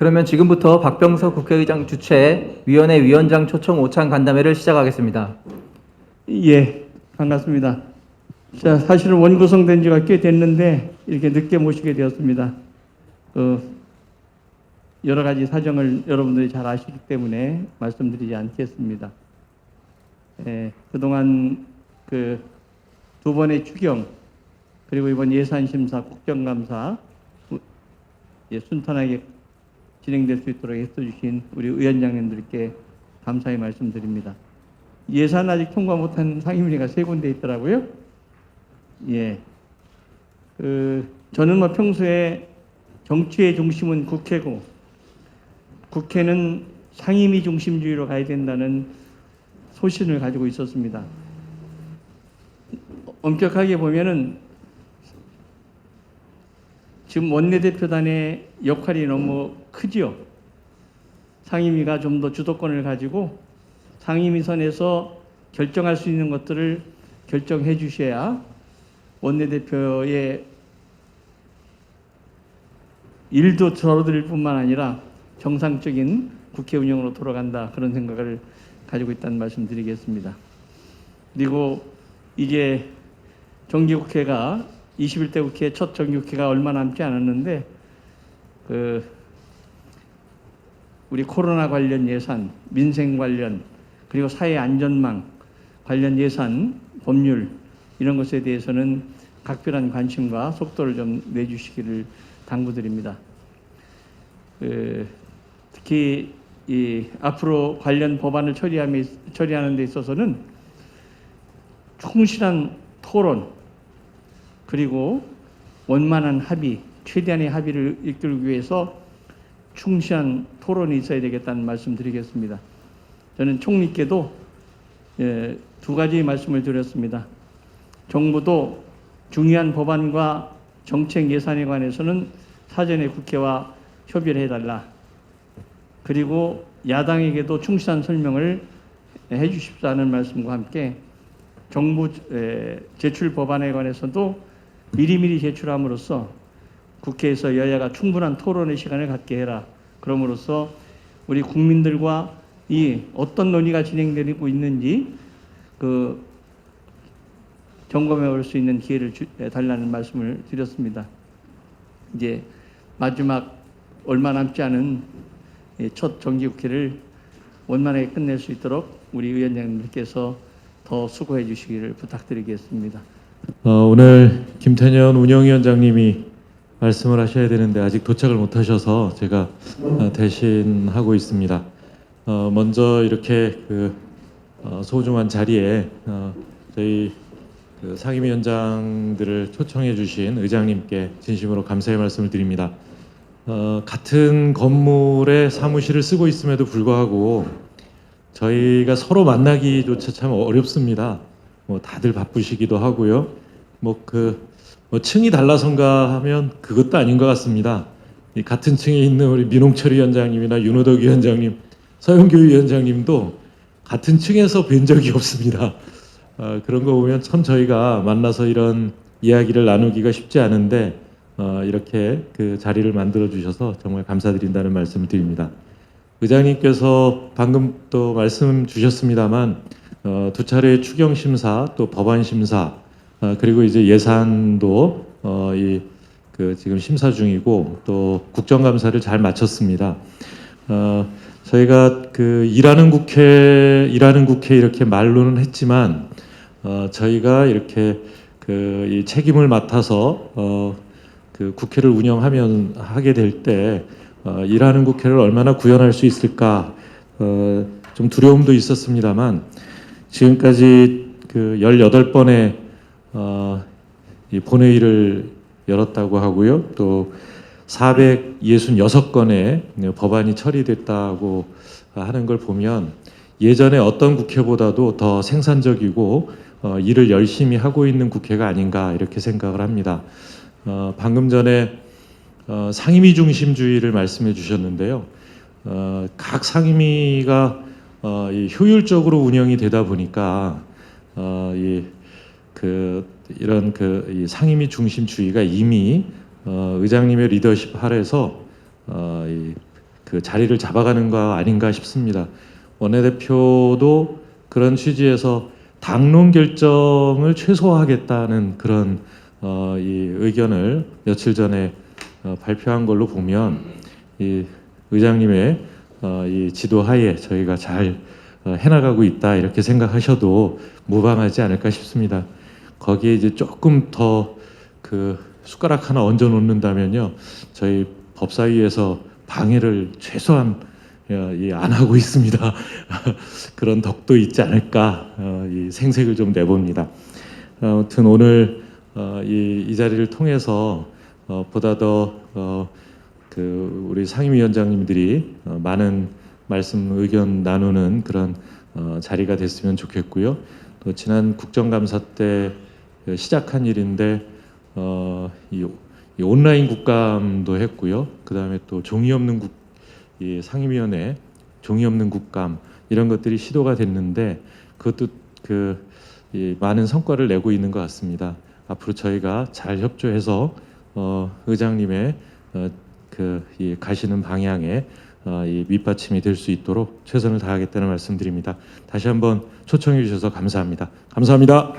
그러면 지금부터 박병석 국회의장 주최 위원회 위원장 초청 오찬 간담회를 시작하겠습니다. 예, 반갑습니다. 자, 사실은 원구성된 지가 꽤 됐는데 이렇게 늦게 모시게 되었습니다. 그 여러 가지 사정을 여러분들이 잘 아시기 때문에 말씀드리지 않겠습니다. 예, 그동안 그 두 번의 추경 그리고 이번 예산심사, 국정감사 우- 예, 순탄하게 진행될 수 있도록 애써주신 우리 위원장님들께 감사의 말씀드립니다. 예산 아직 통과 못한 상임위가 세 군데 있더라고요. 예. 그 저는 뭐 평소에 정치의 중심은 국회고 국회는 상임위 중심주의로 가야 된다는 소신을 가지고 있었습니다. 엄격하게 보면은 지금 원내대표단의 역할이 너무 크지요. 상임위가 좀 더 주도권을 가지고 상임위 선에서 결정할 수 있는 것들을 결정해 주셔야 원내대표의 일도 줄어들 뿐만 아니라 정상적인 국회 운영으로 돌아간다 그런 생각을 가지고 있다는 말씀 드리겠습니다. 그리고 이제 정기국회가 21대 국회 첫 정기국회가 얼마 남지 않았는데 그 우리 코로나 관련 예산, 민생 관련 그리고 사회 안전망 관련 예산, 법률 이런 것에 대해서는 각별한 관심과 속도를 좀 내주시기를 당부드립니다. 그, 특히 이 앞으로 관련 법안을 처리하는 데 있어서는 충실한 토론 그리고 원만한 합의, 최대한의 합의를 이끌기 위해서 충실한 토론이 있어야 되겠다는 말씀 드리겠습니다. 저는 총리께도 예, 두 가지 말씀을 드렸습니다. 정부도 중요한 법안과 정책 예산에 관해서는 사전에 국회와 협의를 해달라. 그리고 야당에게도 충실한 설명을 해 주십사는 말씀과 함께 정부 에, 제출 법안에 관해서도 미리미리 제출함으로써 국회에서 여야가 충분한 토론의 시간을 갖게 해라. 그럼으로써 우리 국민들과 이 어떤 논의가 진행되고 있는지 그 점검해 볼수 있는 기회를 주, 에, 달라는 말씀을 드렸습니다. 이제 마지막 얼마 남지 않은 이첫 정기국회를 원만하게 끝낼 수 있도록 우리 위원장님께서 더 수고해 주시기를 부탁드리겠습니다. 어, 오늘 김태년 운영위원장님이 말씀을 하셔야 되는데 아직 도착을 못 하셔서 제가 어, 대신 하고 있습니다. 어, 먼저 이렇게 그 어, 소중한 자리에 어, 저희 그 상임위원장들을 초청해 주신 의장님께 진심으로 감사의 말씀을 드립니다. 어, 같은 건물에 사무실을 쓰고 있음에도 불구하고 저희가 서로 만나기조차 참 어렵습니다. 뭐 다들 바쁘시기도 하고요. 뭐그 뭐 층이 달라선가 하면 그것도 아닌 것 같습니다. 이 같은 층에 있는 우리 민홍철 위원장님이나 윤호덕 위원장님, 서영교 위원장님도 같은 층에서 뵌 적이 없습니다. 어, 그런 거 보면 참 저희가 만나서 이런 이야기를 나누기가 쉽지 않은데 어, 이렇게 그 자리를 만들어 주셔서 정말 감사드린다는 말씀을 드립니다. 의장님께서 방금 또 말씀 주셨습니다만 어, 두 차례 추경 심사 또 법안 심사 어, 그리고 이제 예산도 어, 이 그 지금 심사 중이고 또 국정감사를 잘 마쳤습니다. 어, 저희가 그 일하는 국회 일하는 국회 이렇게 말로는 했지만 어, 저희가 이렇게 그 이 책임을 맡아서 어, 그 국회를 운영하면 하게 될때 어, 일하는 국회를 얼마나 구현할 수 있을까 어, 좀 두려움도 있었습니다만 지금까지 그 18번의 어, 이 본회의를 열었다고 하고요. 또 466건의 법안이 처리됐다고 하는 걸 보면 예전에 어떤 국회보다도 더 생산적이고 어, 일을 열심히 하고 있는 국회가 아닌가 이렇게 생각을 합니다. 어, 방금 전에 어, 상임위 중심주의를 말씀해 주셨는데요. 어, 각 상임위가 어, 이 효율적으로 운영이 되다 보니까 어, 이, 그 이런 그이 상임위 중심주의가 이미 어, 의장님의 리더십 아래서 어, 이, 그 자리를 잡아가는 거 아닌가 싶습니다. 원내대표도 그런 취지에서 당론 결정을 최소화하겠다는 그런 어, 이 의견을 며칠 전에 어, 발표한 걸로 보면 이 의장님의 어, 이 지도하에 저희가 잘 어, 해나가고 있다 이렇게 생각하셔도 무방하지 않을까 싶습니다. 거기에 이제 조금 더 그 숟가락 하나 얹어 놓는다면요, 저희 법사위에서 방해를 최소한 어, 이안 하고 있습니다. 그런 덕도 있지 않을까 어, 이 생색을 좀 내봅니다. 아무튼 오늘 어, 이, 이 자리를 통해서 어, 보다 더 어, 그 우리 상임위원장님들이 어, 많은 말씀 의견 나누는 그런 어, 자리가 됐으면 좋겠고요. 또 지난 국정감사 때그 시작한 일인데 어, 이, 이 온라인 국감도 했고요. 그 다음에 또 종이 없는 국, 이 상임위원회 종이 없는 국감 이런 것들이 시도가 됐는데 그것도 그 이 많은 성과를 내고 있는 것 같습니다. 앞으로 저희가 잘 협조해서 어, 의장님의 어, 그 이 가시는 방향에 어, 이 밑받침이 될 수 있도록 최선을 다하겠다는 말씀드립니다. 다시 한번 초청해 주셔서 감사합니다. 감사합니다.